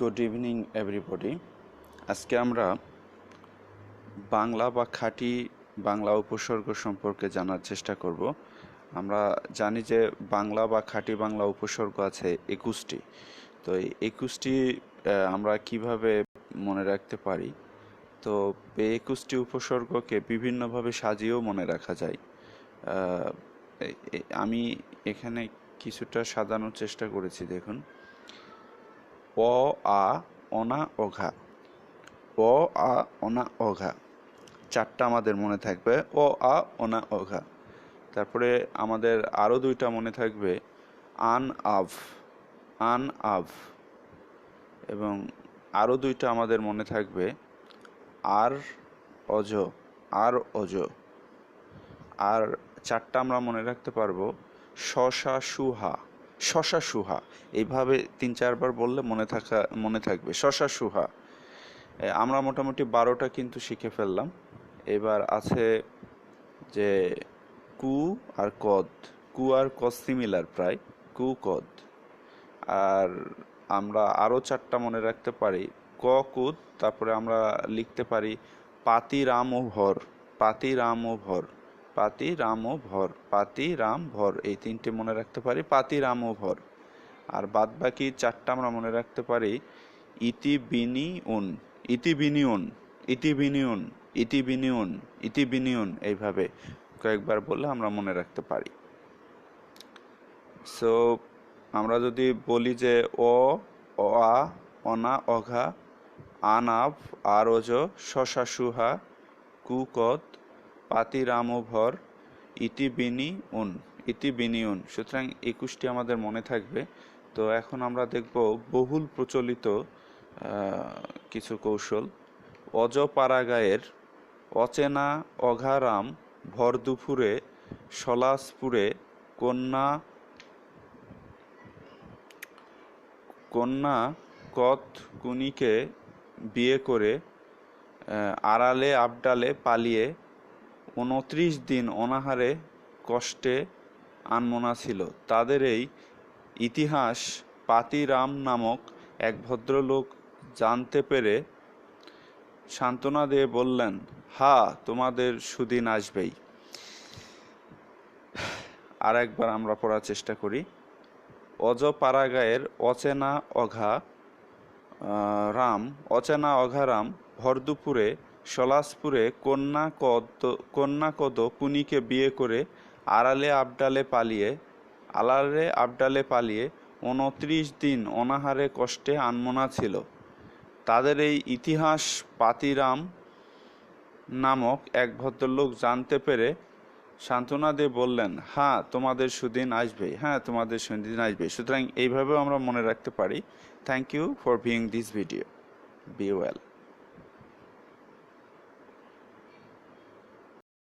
Good evening everybody আজকে আমরা বাংলা বা খাঁটি বাংলা উপসর্গ সম্পর্কে জানার চেষ্টা করব। আমরা জানি যে বাংলা বা খাঁটি বাংলা উপসর্গ আছে একুশটি। তো এই একুশটি আমরা কীভাবে মনে রাখতে পারি? তো এই একুশটি উপসর্গকে বিভিন্নভাবে সাজিয়েও মনে রাখা যায়। আমি এখানে কিছুটা সাজানোর চেষ্টা করেছি, দেখুন। অ আ, অনা, অঘা। প, আ, অনা, অঘা। চারটা আমাদের মনে থাকবে। অ, আ, অনা, অঘা। তারপরে আমাদের আরও দুইটা মনে থাকবে। আন, আভ। আন, আভ। এবং আরও দুইটা আমাদের মনে থাকবে। আর, অজ। আর অজ। আর চারটা আমরা মনে রাখতে পারব। শশা সুহা শশা সুহা। এইভাবে তিন, চারবার বললে মনে থাকা, মনে থাকবে। শশা সুহা। আমরা মোটামুটি বারোটা কিন্তু শিখে ফেললাম। এবার আছে যে কু আর কদ। কু আর কদ সিমিলার প্রায়। কু, কদ। আর আমরা আরও চারটা মনে রাখতে পারি। ক, কুদ। তারপরে আমরা লিখতে পারি পাতি, রাম ও ভর। পাতি, রাম ও ভর। পাতি, রাম ও ভর। পাতি, রাম, ভর, এই তিনটে মনে রাখতে পারি। পাতি, রাম ও ভর। আর বাদ বাকি চারটা আমরা মনে রাখতে পারি, ইতি বিনি উন, ইতি বিনিউন ইতি বিনিউন ইতি বিনিউন ইতি বিনিউন এইভাবে কয়েকবার বললে আমরা মনে রাখতে পারি। সো আমরা যদি বলি যে অ অ, আ, অনা, অঘা, আনাভ আর শশা সুহা কুকদ পাতি রামভর ইতি বিনি উন ইতি উন সুতরাং একুশটি আমাদের মনে থাকবে। তো এখন আমরা দেখব বহুল প্রচলিত কিছু কৌশল। অজপাড়াগায়ের অচেনা অঘারাম ভর দুপুরে সলাসপুরে কন্যা কন্যা কত কুনিকে বিয়ে করে আড়ালে আবডালে পালিয়ে উনত্রিশ দিন অনাহারে কষ্টে আনমনা ছিল। তাদের এই ইতিহাস পাতিরাম নামক এক ভদ্রলোক জানতে পেরে সান্ত্বনা দিয়ে বললেন, হা, তোমাদের সুদিন আসবেই। আর একবার আমরা পড়ার চেষ্টা করি। অজপাড়াগায়ের অচেনা অঘা রাম, অচেনা অঘারাম ভর দুপুরে সলাসপুরে কন্যা কদ কন্যা কদ কুনিকে বিয়ে করে আড়ালে আবডালে পালিয়ে আলালে আবডালে পালিয়ে উনত্রিশ দিন অনাহারে কষ্টে আনমনা ছিল। তাদের এই ইতিহাস পাতিরাম নামক এক ভদ্রলোক জানতে পেরে সান্ত্বনা দিয়ে বললেন হ্যাঁ তোমাদের সুদিন আসবে হ্যাঁ তোমাদের সুদিন আসবে। সুতরাং এইভাবেও আমরা মনে রাখতে পারি। Thank you for viewing this video be well